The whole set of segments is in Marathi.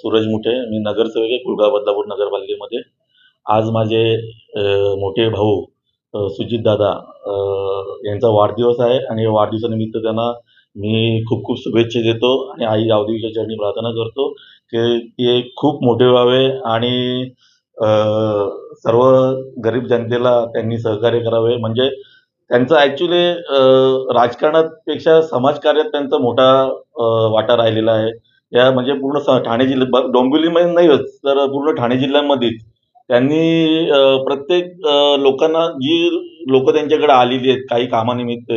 सूरज मुठे मी नगरसेवक आहे कुळगाव बदलापूर नगरपालिकेमध्ये. आज माझे मोठे भाऊ सुजित सुजितदादा यांचा वाढदिवस आहे आणि या वाढदिवसानिमित्त त्यांना मी खूप खूप शुभेच्छा देतो आणि आई अवधूतच्या चरणी प्रार्थना करतो की ते खूप मोठे व्हावे आणि सर्व गरीब जनतेला त्यांनी सहकार्य करावे. म्हणजे त्यांचं ॲक्च्युली राजकारणापेक्षा समाजकार्यात त्यांचा मोठा वाटा राहिलेला आहे. या म्हणजे पूर्ण ठाणे जिल्ह्यात डोंबिवलीमध्ये नाही तर पूर्ण ठाणे जिल्ह्यामध्येच. त्यांनी प्रत्येक लोकांना जी लोक त्यांच्याकडे आलेली आहेत काही कामानिमित्त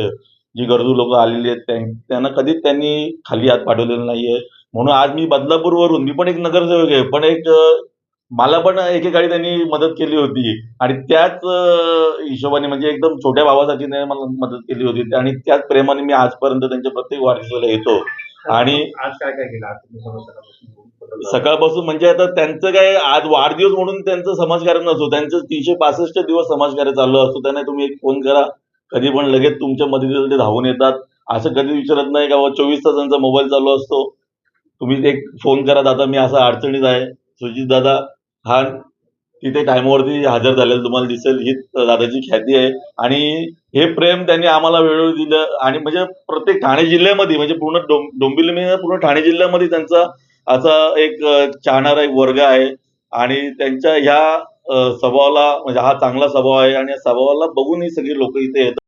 जी गरजू लोक आलेली आहेत त्यांना कधीच त्यांनी खाली हात पाठवलेला नाही आहे म्हणून आज मी बदलापूरवरून मी पण एक नगरसेवक आहे पण एक मला पण एकेकाळी त्यांनी मदत केली होती. आणि त्याच हिशोबाने म्हणजे एकदम छोट्या भावासाठी मला मदत केली होती. आणि त्याच प्रेमाने मी आजपर्यंत त्यांच्या प्रत्येक वाढदिवसाला येतो. आणि आज काय काय केलं? सकाळपासून म्हणजे आता त्यांचं काय आज वाढदिवस म्हणून त्यांचं समाजकार्य नसतो. त्यांचं तीनशे पासष्ट दिवस समाजकार्य चालू असतो. त्यांना तुम्ही एक फोन करा. कधी पण लगेच तुमच्या मदतीला ते धावून येतात. असं कधी विचारत नाही का बाबा चोवीस तास त्यांचा मोबाईल चालू असतो. तुम्ही एक फोन करा दादा मी असा अडचणीत आहे. सुजित दादा हा तिथे टायमावरती हजर झालेलं तुम्हाला दिसेल. ही दादाची ख्याती आहे. आणि हे प्रेम त्यांनी आम्हाला वेळोवेळी दिलं. आणि म्हणजे प्रत्येक ठाणे जिल्ह्यामध्ये म्हणजे पूर्ण डों डोंबिवली म्हणजे पूर्ण ठाणे जिल्ह्यामध्ये त्यांचा असा एक चाहणारा एक वर्ग आहे. आणि त्यांच्या ह्या स्वभावाला म्हणजे हा चांगला स्वभाव आहे. आणि या स्वभावाला बघून ही सगळी लोक इथे येतात.